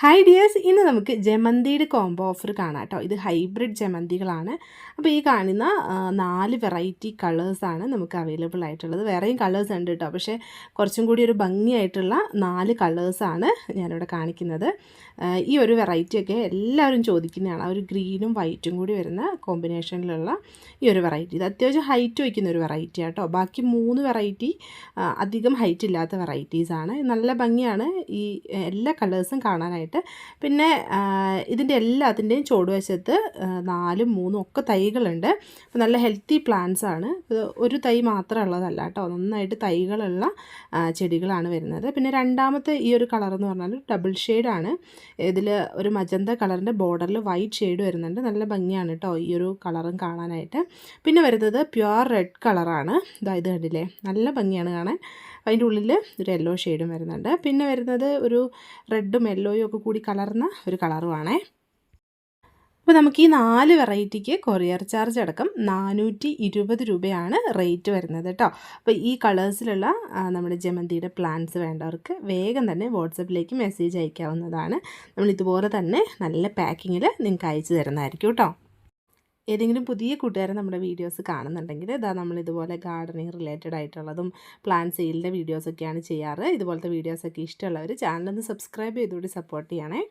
Hi dears ഇന്ന് നമുക്ക് ജമന്തിയുടെ combo offer കാണാം കേട്ടോ. ഇത് ഹൈബ്രിഡ് ജമന്തികളാണ്. അപ്പോൾ ഈ കാണുന്ന നാല് വെറൈറ്റി കളേഴ്സാണ് നമുക്ക് അവൈലബിൾ ആയിട്ടുള്ളത്. വേറെയും കളേഴ്സ് ഉണ്ട് കേട്ടോ. പക്ഷേ കുറച്ചും കൂടി ഒരു ഭംഗിയായിട്ടുള്ള നാല് കളേഴ്സാണ് ഞാനിവിടെ കാണിക്കുന്നത്. ഈ ഒരു വെറൈറ്റിയൊക്കെ എല്ലാവരും ചോദിക്കുന്നതാണ്. ആ ഒരു ഗ്രീനും വൈറ്റും കൂടി വരുന്ന കോമ്പിനേഷനിലുള്ള ഈ ഒരു വെറൈറ്റി ഇത് അത്യാവശ്യം ഹൈറ്റ് വയ്ക്കുന്ന ഒരു വെറൈറ്റി ആട്ടോ ബാക്കി മൂന്ന് വെറൈറ്റി അധികം ഹൈറ്റ് ഇല്ലാത്ത വെറൈറ്റീസാണ് നല്ല ഭംഗിയാണ് ഈ എല്ലാ കളേഴ്സും കാണാനായിട്ട് പിന്നെ ആ, ഇതിന്റെ എല്ലാത്തിന്റെയും ചുവടുവശത്ത് നാലും മൂന്നും ഒക്കെ തൈകളുണ്ട്. അപ്പോൾ നല്ല ഹെൽത്തി പ്ലാന്റ്സ് ആണ്. ഒരു തൈ മാത്രം ഉള്ളതല്ല കേട്ടോ. നന്നായിട്ട് തൈകളുള്ള ചെടികളാണ് വരുന്നത്. പിന്നെ രണ്ടാമത്തെ ഈ ഒരു കളർ എന്ന് പറഞ്ഞാൽ ഡബിൾ ഷെയ്ഡാണ് ഇതിൽ ഒരു മജന്ത കളറിന്റെ ബോർഡറിൽ വൈറ്റ് ഷെയ്ഡ് വരുന്നുണ്ട്. നല്ല ഭംഗിയാണ് കേട്ടോ ഈ ഒരു കളറും കാണാനായിട്ട്. പിന്നെ വരുന്നത് പ്യുവർ റെഡ് കളറാണ് ഇതാ ഇത് കണ്ടില്ലേ? നല്ല ഭംഗിയാണ് കാണാൻ. അതിന്റെ ഉള്ളിൽ ഒരു യെല്ലോ ഷെയ്ഡും വരുന്നുണ്ട്. പിന്നെ വരുന്നത് ഒരു റെഡും യെല്ലോയും കൂടി കളർന്ന ഒരു കളറുമാണേ അപ്പോൾ നമുക്ക് ഈ നാല് വെറൈറ്റിക്ക് കൊറിയർ ചാർജ് അടക്കം നാനൂറ്റി ഇരുപത് രൂപയാണ് റേറ്റ് വരുന്നത് കേട്ടോ അപ്പോൾ ഈ കളേഴ്സിലുള്ള നമ്മുടെ ജമന്തിയുടെ പ്ലാന്റ്സ് വേണ്ടവർക്ക് വേഗം തന്നെ വാട്സപ്പിലേക്ക് മെസ്സേജ് അയക്കാവുന്നതാണ്. നമ്മൾ ഇതുപോലെ തന്നെ നല്ല പാക്കിങ്ങിൽ നിങ്ങൾക്ക് അയച്ചു തരുന്നതായിരിക്കും കേട്ടോ ഏതെങ്കിലും പുതിയ കൂട്ടുകാരെ നമ്മുടെ വീഡിയോസ് കാണുന്നുണ്ടെങ്കിൽ ഇതാ നമ്മൾ ഇതുപോലെ ഗാർഡനിങ് റിലേറ്റഡ് ആയിട്ടുള്ളതും പ്ലാൻ സെയിലിന്റെ വീഡിയോസൊക്കെയാണ് ചെയ്യാറ്. ഇതുപോലത്തെ വീഡിയോസൊക്കെ ഇഷ്ടമുള്ളവർ ചാനലൊന്ന് സബ്സ്ക്രൈബ് ചെയ്തുകൂടി സപ്പോർട്ട് ചെയ്യണേ.